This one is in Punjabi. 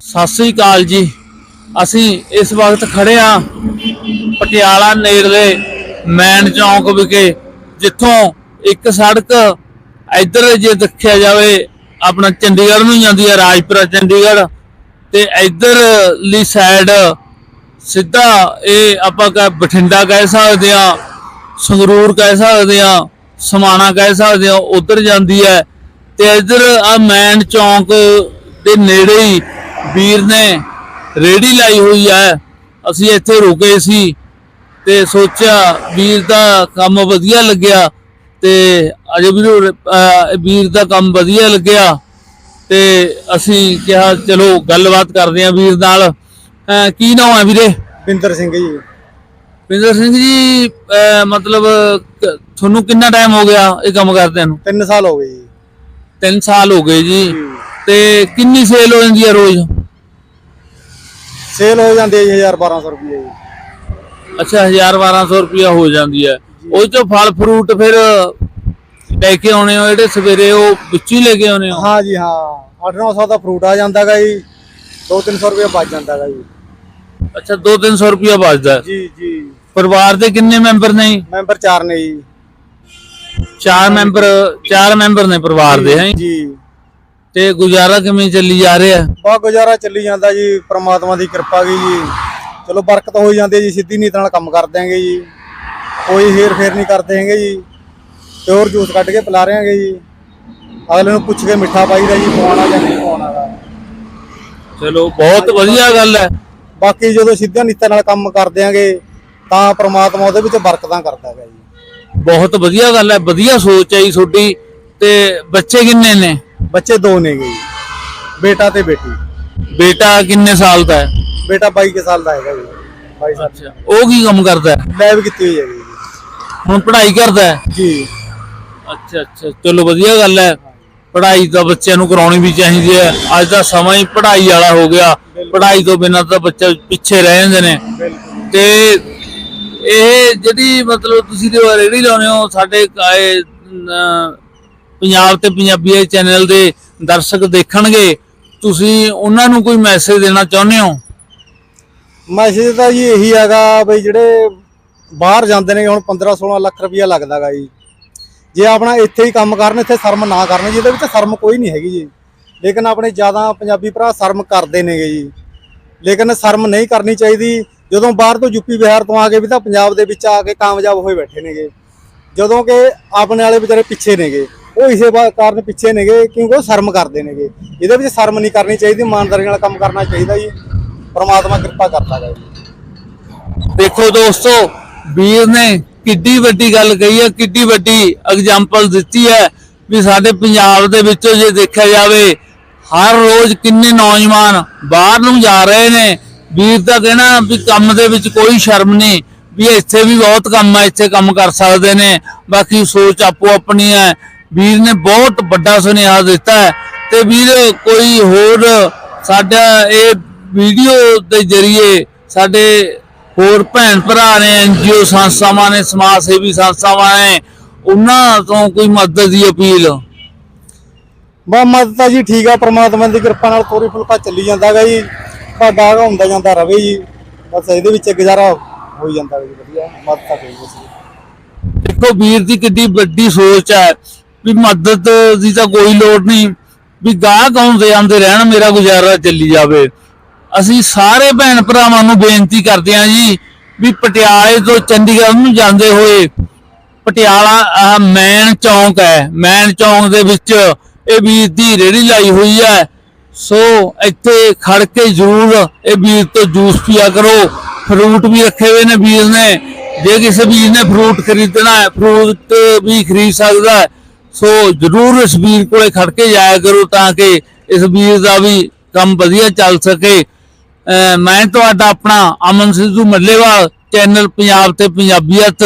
ਸਤਿ ਸ੍ਰੀ ਅਕਾਲ ਜੀ। ਅਸੀਂ ਇਸ ਵਕਤ ਖੜੇ ਆ ਪਟਿਆਲਾ ਨੇੜਲੇ ਮੈਨ ਚੌਂਕ ਵਿਖੇ, ਜਿੱਥੋਂ ਇੱਕ ਸੜਕ ਇੱਧਰ ਜੇ ਦੇਖਿਆ ਜਾਵੇ, ਆਪਣਾ ਚੰਡੀਗੜ੍ਹ ਨੂੰ ਜਾਂਦੀ ਹੈ, ਰਾਜਪੁਰਾ, ਚੰਡੀਗੜ੍ਹ। ਤੇ ਇੱਧਰਲੀ ਸਾਈਡ ਸਿੱਧਾ ਇਹ ਆਪਾਂ ਕਹ ਬਠਿੰਡਾ ਕਹਿ ਸਕਦੇ ਆ ਸੰਗਰੂਰ ਕਹਿ ਸਕਦੇ ਆ ਸਮਾਣਾ ਕਹਿ ਸਕਦੇ ਆ ਉਧਰ ਜਾਂਦੀ ਹੈ। ਤੇ ਇੱਧਰ ਆ ਮੈਨ ਚੌਂਕ ਦੇ ਨੇੜੇ ਹੀ ਵੀਰ ਨੇ ਰੇੜੀ ਲਾਈ ਹੋਈ ਹੈ। ਅਸੀਂ ਇੱਥੇ ਰੁਕੇ ਸੀ ਤੇ ਸੋਚਿਆ ਵੀਰ ਦਾ ਕੰਮ ਵਧੀਆ ਲੱਗਿਆ ਤੇ ਅਜੇ ਅਹ ਵੀਰ ਦਾ ਕੰਮ ਵਧੀਆ ਲੱਗਿਆ ਤੇ ਅਸੀਂ ਕਿਹਾ ਚਲੋ ਗੱਲਬਾਤ ਕਰਦੇ ਹਾਂ ਵੀਰ ਨਾਲ। ਕੀ ਨਾਮ ਹੈ ਵੀਰੇ? ਪਿੰਦਰ ਸਿੰਘ ਜੀ। ਪਿੰਦਰ ਸਿੰਘ ਜੀ ਮਤਲਬ ਤੁਹਾਨੂੰ ਕਿੰਨਾ ਟਾਈਮ ਹੋ ਗਿਆ ਇਹ ਕੰਮ ਕਰਦਿਆਂ ਨੂੰ? 3 ਸਾਲ ਹੋ ਗਏ ਜੀ। 3 ਸਾਲ ਹੋ ਗਏ ਜੀ। ਤੇ ਕਿੰਨੀ ਸੇਲ ਹੋ ਜਾਂਦੀ ਹੈ ਰੋਜ਼? ਸੇਲ ਹੋ ਜਾਂਦੀ ਹੈ ਜੀ 1000 1200 ਰੁਪਏ ਜੀ। ਅੱਛਾ 1000 1200 ਰੁਪਿਆ ਹੋ ਜਾਂਦੀ ਹੈ। ਉਹ ਚੋਂ ਫਲ ਫਰੂਟ ਫਿਰ ਲੈ ਕੇ ਆਉਣੇ ਹੋ ਜਿਹੜੇ ਸਵੇਰੇ ਉਹ ਵਿੱਚ ਹੀ ਲੈ ਕੇ ਆਉਣੇ ਹੋ? ਹਾਂ ਜੀ ਹਾਂ। 8-900 ਦਾ ਫਰੂਟ ਆ ਜਾਂਦਾਗਾ ਜੀ। 2-300 ਰੁਪਏ ਬਚ ਜਾਂਦਾਗਾ ਜੀ। ਅੱਛਾ 2-300 ਰੁਪਿਆ ਬਚਦਾ ਹੈ। ਜੀ ਜੀ। ਪਰਿਵਾਰ ਦੇ ਕਿੰਨੇ ਮੈਂਬਰ ਨੇ? ਜੀ? ਮੈਂਬਰ 4 ਨੇ ਜੀ। ਚਾਰ ਮੈਂਬਰ ਚਾਰ ਮੈਂਬਰ ਨੇ ਪਰਿਵਾਰ ਦੇ ਹੈ? ਜੀ। ਤੇ ਗੁਜ਼ਾਰਾ ਕਿਵੇਂ ਚੱਲੀ ਜਾ ਰਿਹਾ? ਬਾ ਗੁਜ਼ਾਰਾ ਚੱਲੀ ਜਾਂਦਾ ਜੀ ਪ੍ਰਮਾਤਮਾ ਦੀ ਕਿਰਪਾ ਗਈ ਜੀ। ਚਲੋ ਬਰਕਤ ਹੋ ਜਾਂਦੀ ਹੈ ਜੀ ਸਿੱਧੀ ਨੀਤ ਨਾਲ ਕੰਮ ਕਰ ਦਿਆਂਗੇ ਜੀ। ਕੋਈ ਹੇਰ ਫੇਰ ਨਹੀਂ ਕਰਦੇ ਹੈਗੇ ਜੀ। ਪਿਓਰ ਜੂਸ ਕੱਢ ਕੇ ਪਿਲਾ ਰਹੇ ਜੀ। ਅਗਲੇ ਨੂੰ ਪੁੱਛ ਕੇ ਮਿੱਠਾ ਪਾਈਦਾ ਜੀ ਪਵਾਉਣਾ ਜਾਂ ਨਹੀਂ ਪਵਾਉਣਾ। ਚਲੋ ਬਹੁਤ ਵਧੀਆ ਗੱਲ ਹੈ। ਬਾਕੀ ਜਦੋਂ ਸਿੱਧਾ ਨੀਤਾਂ ਨਾਲ ਕੰਮ ਕਰ ਦਿਆਂਗੇ ਤਾਂ ਪ੍ਰਮਾਤਮਾ ਉਹਦੇ ਵਿੱਚ ਬਰਕਤਾਂ ਕਰਦਾ ਹੈਗਾ ਜੀ। ਬਹੁਤ ਵਧੀਆ ਗੱਲ ਹੈ ਵਧੀਆ ਸੋਚ ਹੈ ਜੀ ਤੁਹਾਡੀ। ਤੇ ਬੱਚੇ ਕਿੰਨੇ ਨੇ? ਬੱਚੇ ਦੋ ਨੇਗੇ ਜੀ। ਬੇਟਾ ਤੇ ਬੇਟੀ। ਬੇਟਾ ਕਿੰਨੇ ਸਾਲ ਦਾ ਹੈ? ਬੇਟਾ 22 ਕੁ ਸਾਲ ਦਾ ਹੈਗਾ ਜੀ। 22 ਸਾਲ। ਅੱਛਾ। ਉਹ ਕੀ ਕੰਮ ਕਰਦਾ ਹੈ? ਲੈਬ ਕੀਤੀ ਹੋਈ ਹੈਗੀ ਹੁਣ ਪੜ੍ਹਾਈ ਕਰਦਾ ਹੈ? ਜੀ। ਅੱਛਾ ਅੱਛਾ। ਚਲੋ ਵਧੀਆ ਗੱਲ ਹੈ। ਪੜ੍ਹਾਈ ਤਾਂ ਬੱਚਿਆਂ ਨੂੰ ਕਰਾਉਣੀ ਵੀ ਚਾਹੀਦੀ ਹੈ। ਅੱਜ ਦਾ ਸਮਾਂ ਹੀ ਪੜ੍ਹਾਈ ਵਾਲਾ ਹੋ ਗਿਆ। ਪੜ੍ਹਾਈ ਤੋਂ ਬਿਨਾਂ ਤਾਂ ਬੱਚਾ ਪਿੱਛੇ ਰਹਿ ਜਾਂਦੇ ਨੇ। ਤੇ ਇਹ ਜਿਹੜੀ ਮਤਲਬ ਤੁਸੀਂ ਜੋ ਰੇੜੀ ਲਾਉਨੇ ਹੋ ਸਾਡੇ ਪੰਜਾਬ ਤੇ ਪੰਜਾਬੀ ਚੈਨਲ ਦੇ ਦਰਸ਼ਕ ਦੇਖਣਗੇ, ਤੁਸੀਂ ਉਹਨਾਂ ਨੂੰ ਕੋਈ ਮੈਸੇਜ ਦੇਣਾ ਚਾਹੁੰਦੇ ਹੋ? ਮੈਸੇਜ ਤਾਂ ਜੀ ਇਹੀ ਹੈਗਾ ਬਈ ਜਿਹੜੇ ਬਾਹਰ ਜਾਂਦੇ ਨੇ, ਹੁਣ 15 16 ਲੱਖ ਰੁਪਇਆ ਲੱਗਦਾਗਾ ਜੀ। ਜੇ ਆਪਣਾ ਇੱਥੇ ਹੀ ਕੰਮ ਕਰਨ, ਇੱਥੇ ਸ਼ਰਮ ਨਾ ਕਰਨ, ਜਿਹਦੇ ਵਿੱਚ ਸ਼ਰਮ ਕੋਈ ਨਹੀਂ ਹੈਗੀ ਜੀ। ਲੇਕਿਨ ਆਪਣੇ ਜ਼ਿਆਦਾ ਪੰਜਾਬੀ ਭਰਾ ਸ਼ਰਮ ਕਰਦੇ ਨੇਗੇ ਜੀ। ਲੇਕਿਨ ਸ਼ਰਮ ਨਹੀਂ ਕਰਨੀ ਚਾਹੀਦੀ। ਜਦੋਂ ਬਾਹਰ ਤੋਂ ਯੂਪੀ ਬਿਹਾਰ ਤੋਂ ਆ ਕੇ ਵੀ ਤਾਂ ਪੰਜਾਬ ਦੇ ਵਿੱਚ ਆ ਕੇ ਕਾਮਯਾਬ ਹੋਏ ਬੈਠੇ ਨੇਗੇ। ਜਦੋਂ ਕਿ ਆਪਣੇ ਵਾਲੇ ਵਿਚਾਰੇ ਪਿੱਛੇ ਨੇਗੇ। ਉਹ ਇਸੇ ਕਾਰਨ ਪਿੱਛੇ ਨੇਗੇ, ਕਿਉਂਕਿ ਉਹ ਸ਼ਰਮ ਕਰਦੇ ਨੇਗੇ। ਇਹਦੇ ਵਿੱਚ ਸ਼ਰਮ ਨਹੀਂ ਕਰਨੀ ਚਾਹੀਦੀ, ਇਮਾਨਦਾਰੀ ਨਾਲ ਕੰਮ ਕਰਨਾ ਚਾਹੀਦਾ ਜੀ। ਪ੍ਰਮਾਤਮਾ ਕਿਰਪਾ ਕਰਦਾ ਹੈ ਦੇਖੋ ਦੋਸਤੋ, ਵੀਰ ਨੇ ਕਿੱਡੀ ਵੱਡੀ ਗੱਲ ਕਹੀ ਹੈ, ਕਿੱਡੀ ਵੱਡੀ ਐਗਜ਼ਾਮਪਲ ਦਿੱਤੀ ਹੈ ਵੀ ਸਾਡੇ ਪੰਜਾਬ ਦੇ ਵਿੱਚੋਂ ਜੇ ਦੇਖਿਆ ਜਾਵੇ, ਹਰ ਰੋਜ਼ ਕਿੰਨੇ ਨੌਜਵਾਨ ਬਾਹਰ ਨੂੰ ਜਾ ਰਹੇ ਨੇ। ਵੀਰ ਦਾ ਕਹਿਣਾ ਵੀ ਕੰਮ ਦੇ ਵਿੱਚ ਕੋਈ ਸ਼ਰਮ ਨਹੀਂ, ਵੀ ਇੱਥੇ ਵੀ ਬਹੁਤ ਕੰਮ ਹੈ, ਇੱਥੇ ਕੰਮ ਕਰ ਸਕਦੇ ਨੇ। ਬਾਕੀ ਸੋਚ ਆਪੋ ਆਪਣੀ ਹੈ ਵੀਰ ਨੇ ਬਹੁਤ ਵੱਡਾ ਸੁਨੇਹਾ ਦਿੱਤਾ ਹੈ ਤੇ ਵੀਰ ਕੋਈ ਹੋਰ ਸਾਡਾ ਇਹ ਵੀਡੀਓ ਦੇ ਜ਼ਰੀਏ ਸਾਡੇ ਹੋਰ ਭੈਣ ਭਰਾ ਨੇ ਐਨਜੀਓ ਸੰਸਥਾਵਾਂ ਨੇ ਸਮਾਜ ਸੇਵੀ ਸੰਸਥਾਵਾਂ ਨੇ ਉਹਨਾਂ ਤੋਂ ਕੋਈ ਮਦਦ ਦੀ ਅਪੀਲ? ਬਾ ਮਦਦ ਤਾਂ ਜੀ ਠੀਕ ਆ ਪ੍ਰਮਾਤਮਾ ਦੀ ਕਿਰਪਾ ਨਾਲ ਤੋਰੀ ਫੁਲਕਾ ਚੱਲੀ ਜਾਂਦਾਗਾ ਜੀ। ਸਾਡਾ ਹੁੰਦਾ ਜਾਂਦਾ ਰਵੇ ਜੀ। ਬਸ ਇਹਦੇ ਵਿੱਚ ਗੁਜ਼ਾਰਾ ਹੋਈ ਜਾਂਦਾ ਜੀ ਵਧੀਆ। ਮਦਦ ਤਾਂ ਕੋਈ ਨਹੀਂ ਦੇਖੋ ਵੀਰ ਦੀ ਕਿੱਡੀ ਵੱਡੀ ਸੋਚ ਹੈ। ਵੀ ਮਦਦ ਦੀ ਤਾਂ ਕੋਈ ਲੋੜ ਨਹੀਂ, ਵੀ ਗਾਹਕ ਆਉਂਦੇ ਆਉਂਦੇ ਰਹਿਣ, ਮੇਰਾ ਗੁਜ਼ਾਰਾ ਚੱਲੀ ਜਾਵੇ। ਅਸੀਂ ਸਾਰੇ ਭੈਣ ਭਰਾਵਾਂ ਨੂੰ ਬੇਨਤੀ ਕਰਦੇ ਹਾਂ ਜੀ, ਵੀ ਪਟਿਆਲੇ ਤੋਂ ਚੰਡੀਗੜ੍ਹ ਨੂੰ ਜਾਂਦੇ ਹੋਏ, ਪਟਿਆਲਾ ਮੈਨ ਚੌਂਕ ਹੈ। ਮੈਨ ਚੌਂਕ ਦੇ ਵਿੱਚ ਇਹ ਵੀਰ ਦੀ ਰੇੜੀ ਲਾਈ ਹੋਈ ਹੈ। ਸੋ ਇੱਥੇ ਖੜ ਕੇ ਜ਼ਰੂਰ ਇਹ ਵੀਰ ਤੋਂ ਜੂਸ ਪੀਆ ਕਰੋ। ਫਰੂਟ ਵੀ ਰੱਖੇ ਹੋਏ ਨੇ ਵੀਰ ਨੇ। ਜੇ ਕਿਸੇ ਵੀਰ ਨੇ ਫਰੂਟ ਖਰੀਦਣਾ ਹੈ, ਫਰੂਟ ਵੀ ਖਰੀਦ ਸਕਦਾ ਹੈ। ਸੋ ਜ਼ਰੂਰ ਇਸ ਵੀਰ ਕੋਲੇ ਖੜ ਕੇ ਜਾਇਆ ਕਰੋ ਤਾਂ ਕਿ ਇਸ ਵੀਰ ਦਾ ਵੀ ਕੰਮ ਵਧੀਆ ਚੱਲ ਸਕੇ। ਮੈਂ ਤੁਹਾਡਾ ਆਪਣਾ ਅਮਨ ਸਿੱਧੂ ਮੱਲੇਵਾਲ, ਚੈਨਲ ਪੰਜਾਬ ਤੇ ਪੰਜਾਬੀਅਤ